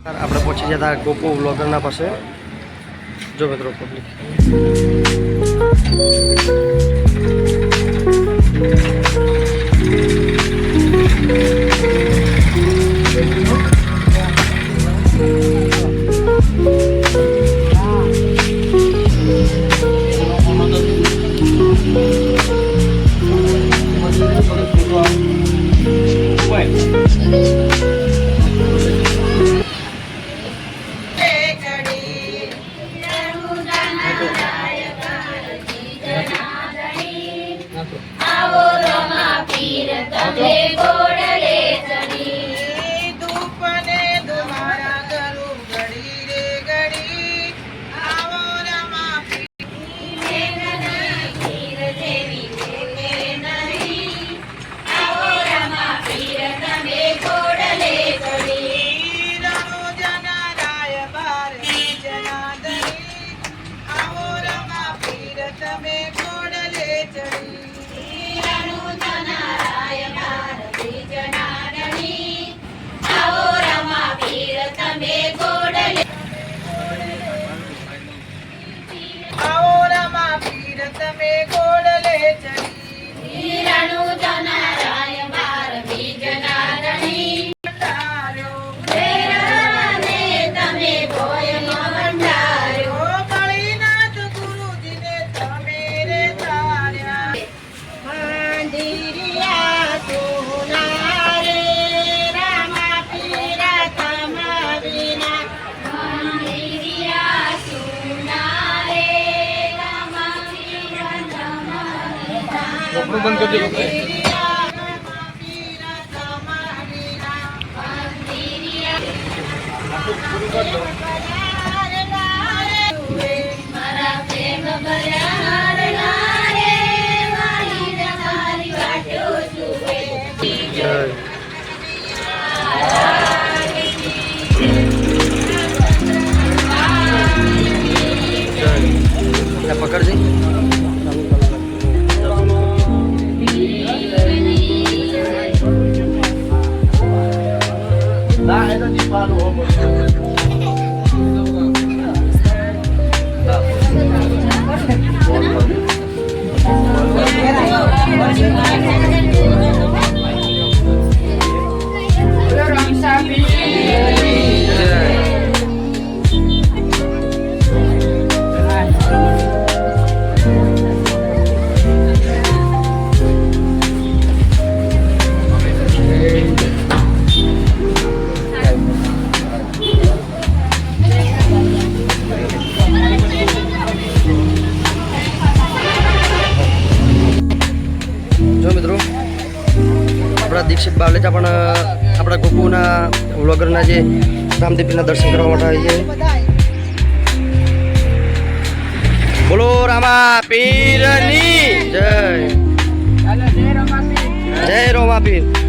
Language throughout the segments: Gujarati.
આપણે પહોંચી ગયા હતા ગોપુ વ્લોગરના પાસે જો મિત્રો પબ્લિક ધૂપને રમા ગોળ લે ચડી ચડી ભંડાર્યો આપણું બંધ કરજો મંદિરિયા રામા પીરા તમા વિના જય જય એટલે પકડજે Thank you. દીક્ષિત બાવલેચા પણ આપણા ગોકુના વ્લોગરના જે રામદેવીના દર્શન કરવા માટે આવી છે બોલો રામા પીરની, જય. જય રોમા પીર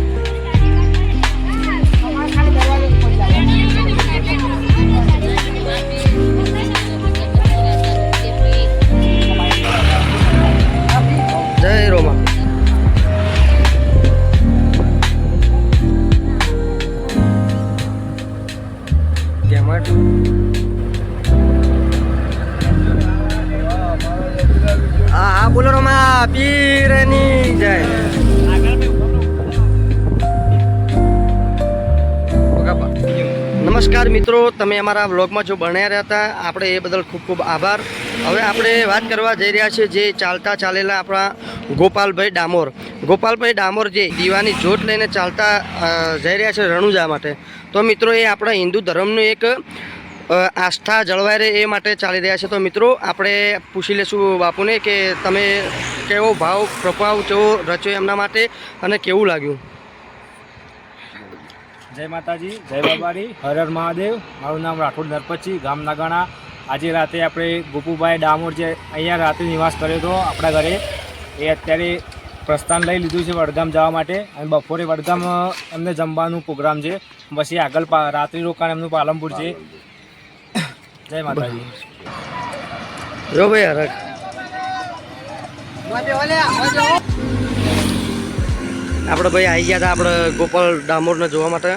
રોમા પીરની જય. નમસ્કાર મિત્રો, તમે અમારા વ્લોગમાં જો બન્યા રહ્યા હતા, આપણે એ બદલ ખૂબ ખૂબ આભાર. હવે આપણે વાત કરવા જઈ રહ્યા છીએ જે ચાલતા ચાલેલા આપણા ગોપાલભાઈ ડામોર. ગોપાલભાઈ ડામોર જે દીવાની જોટ લઈને ચાલતા જઈ રહ્યા છે રણુજા માટે. તો મિત્રો, એ આપણા હિન્દુ ધર્મનું એક આસ્થા જળવાઈ રહે એ માટે ચાલી રહ્યા છે. તો મિત્રો, આપણે પૂછી લેશું બાપુને કે તમે કેવો ભાવ, પ્રભાવ, કેવો રચ્યો એમના માટે અને કેવું લાગ્યું? જય માતાજી, જય બાબારી હર હર મહાદેવ. મારું નામ રાઠોડ નરપચી ગામ નાગાણા આજે રાતે આપણે ગોપુભાઈ ડામોર જે અહીંયા રાત્રે નિવાસ કર્યો હતો આપણા ઘરે, એ અત્યારે પ્રસ્થાન લઈ લીધું છે વડગામ જવા માટે અને બપોરે વડગામ એમને જમવાનું પ્રોગ્રામ છે. પછી આગળ રાત્રિ રોકાણ એમનું પાલનપુર છે. જય માતાજી. જો ભાઈ હરક આપણે ભાઈ આવી ગયા હતા આપણે ગોપાલ ડામોરને જોવા માટે.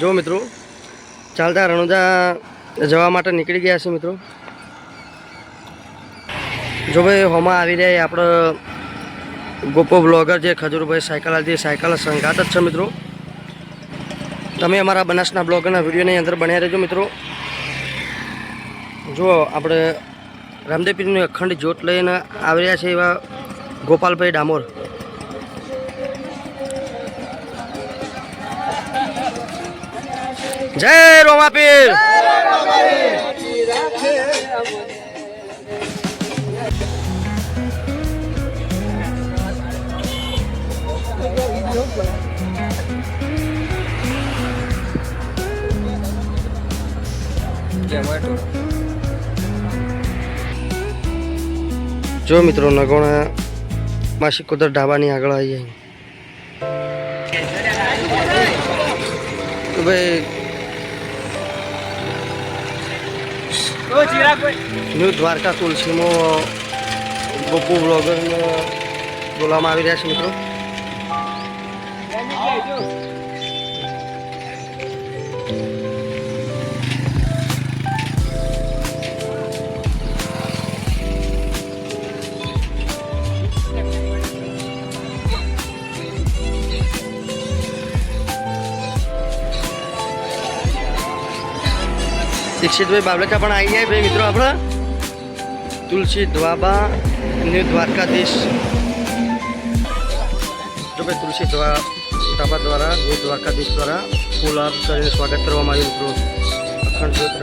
જો મિત્રો ચાલતા રણુજા જવા માટે નીકળી ગયા છે મિત્રો. જો ભાઈ હોમાં આવી રહ્યા આપણે ગોપો બ્લોગર જે ખજૂરભાઈ સાયકલ હતી સાયકલ સંઘાત જ છે મિત્રો. તમે અમારા બનાસના બ્લોગરના વિડીયોની અંદર બન્યા રહેજો મિત્રો. જુઓ આપણે રામદેવપીરનું અખંડ જ્યોત લઈને આવી રહ્યા છે એવા ગોપાલભાઈ ડામોર. જય રોમાપીર! જો મિત્રો નગોણા માસી કુદર ઢાબાની આગળ આવી તો ભાઈ, ન્યૂ દ્વારકા તુલસીમાં ગોપુ બ્લોગરને બોલાવવામાં આવી રહ્યા છે મિત્રો. દીક્ષિતભાઈ બાબલેકા પણ આવી જાય ભાઈ મિત્રો આપણા. તુલસી દ્વાબા ન્યૂ દ્વારકાધીશ. જો ભાઈ તુલસી ધાબા દ્વારા દ્વારકાધીશ દ્વારા ફૂલ કરીને સ્વાગત કરવામાં આવ્યું મિત્રો. અખંડ જ્યોત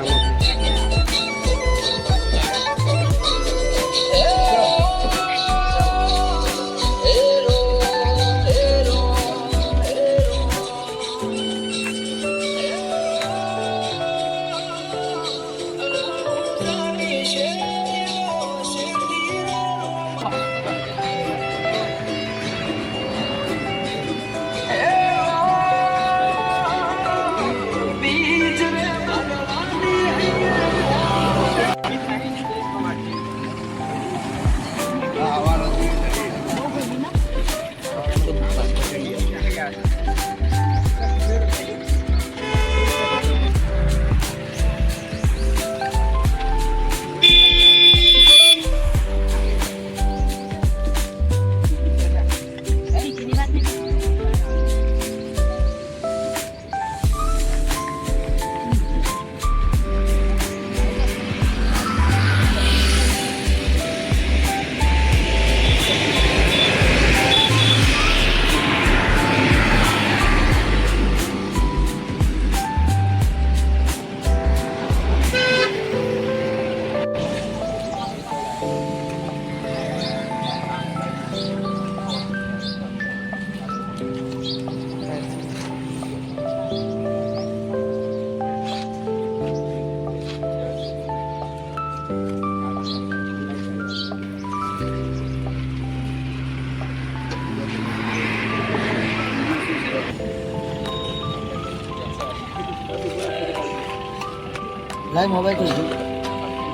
લાઈવ મોબાઈલથી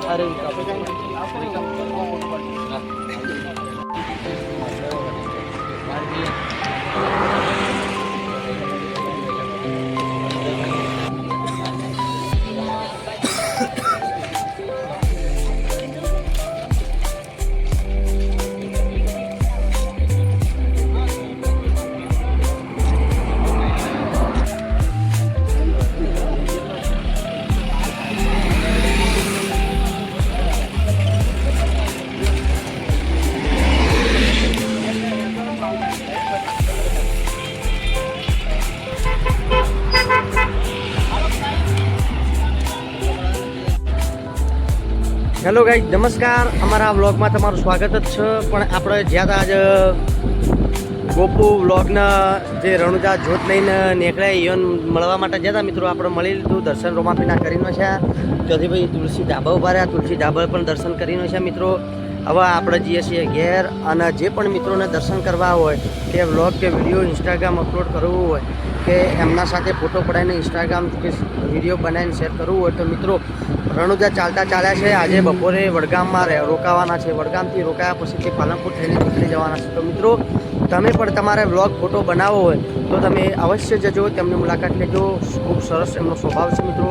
અરે હેલો ગાઈ નમસ્કાર. અમારા વ્લોગમાં તમારું સ્વાગત જ છે. પણ આપણે જ્યાં આજે ગોપુ વ્લોગના જે રણુજા જોત લઈને નીકળ્યા ઈવન મળવા માટે જ્યાં હતા મિત્રો આપણે મળી લીધું. દર્શન રોમાપીના કરીને છે. ત્યાંથી ભાઈ તુલસી ધાબા ઊભા રહ્યા. તુલસી ધાબા પણ દર્શન કરીને છે મિત્રો. હવે આપણે જઈએ છીએ ઘેર અને જે પણ મિત્રોને દર્શન કરવા હોય, કે વ્લોગ કે વીડિયો ઇન્સ્ટાગ્રામ અપલોડ કરવું હોય, કે એમના સાથે ફોટો પડાવીને ઇન્સ્ટાગ્રામ કે વીડિયો બનાવીને શેર કરવું હોય, તો મિત્રો રણુજા ચાલતા ચાલ્યા છે. આજે બપોરે વડગામમાં રોકાવાના છે. વડગામથી રોકાયા પછી તે પાલનપુર થઈને નીકળી જવાના છે. તો મિત્રો, તમે પણ તમારે વ્લોગ ફોટો બનાવવો હોય તો તમે અવશ્ય જજો. તેમની મુલાકાત લેજો. ખૂબ સરસ એમનો સ્વભાવ છે મિત્રો.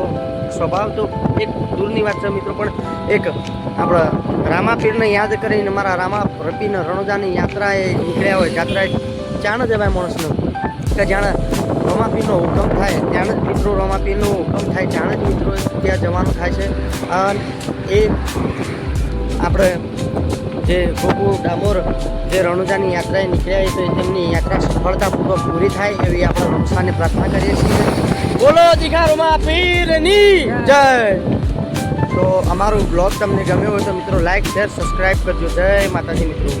સ્વભાવ તો એક દૂરની વાત છે મિત્રો, પણ એક આપણા રામાપીરને યાદ કરીને મારા રામા રપીને રણોજાની યાત્રાએ નીકળ્યા હોય યાત્રાએ જાણ જવાય માણસનું. કે જાણે રમાપીરનો હુકમ થાય ત્યાં જ મિત્રો રમાપીનો હુકમ થાય, ત્યાં જ મિત્રો ત્યાં જવાનું થાય છે. અને એ આપણે જે ગોકુ ડામોર, જે રણુજાની યાત્રાએ નીકળ્યા તો તેમની યાત્રા સફળતાપૂર્વક પૂરી થાય એવી આપણે રમસાને પ્રાર્થના કરીએ છીએ. બોલો દીખા રમાપીરની જય. તો અમારું બ્લોગ તમને ગમ્યો હોય તો મિત્રો લાઈક શેર સબસ્ક્રાઈબ કરજો. જય માતાજી મિત્રો.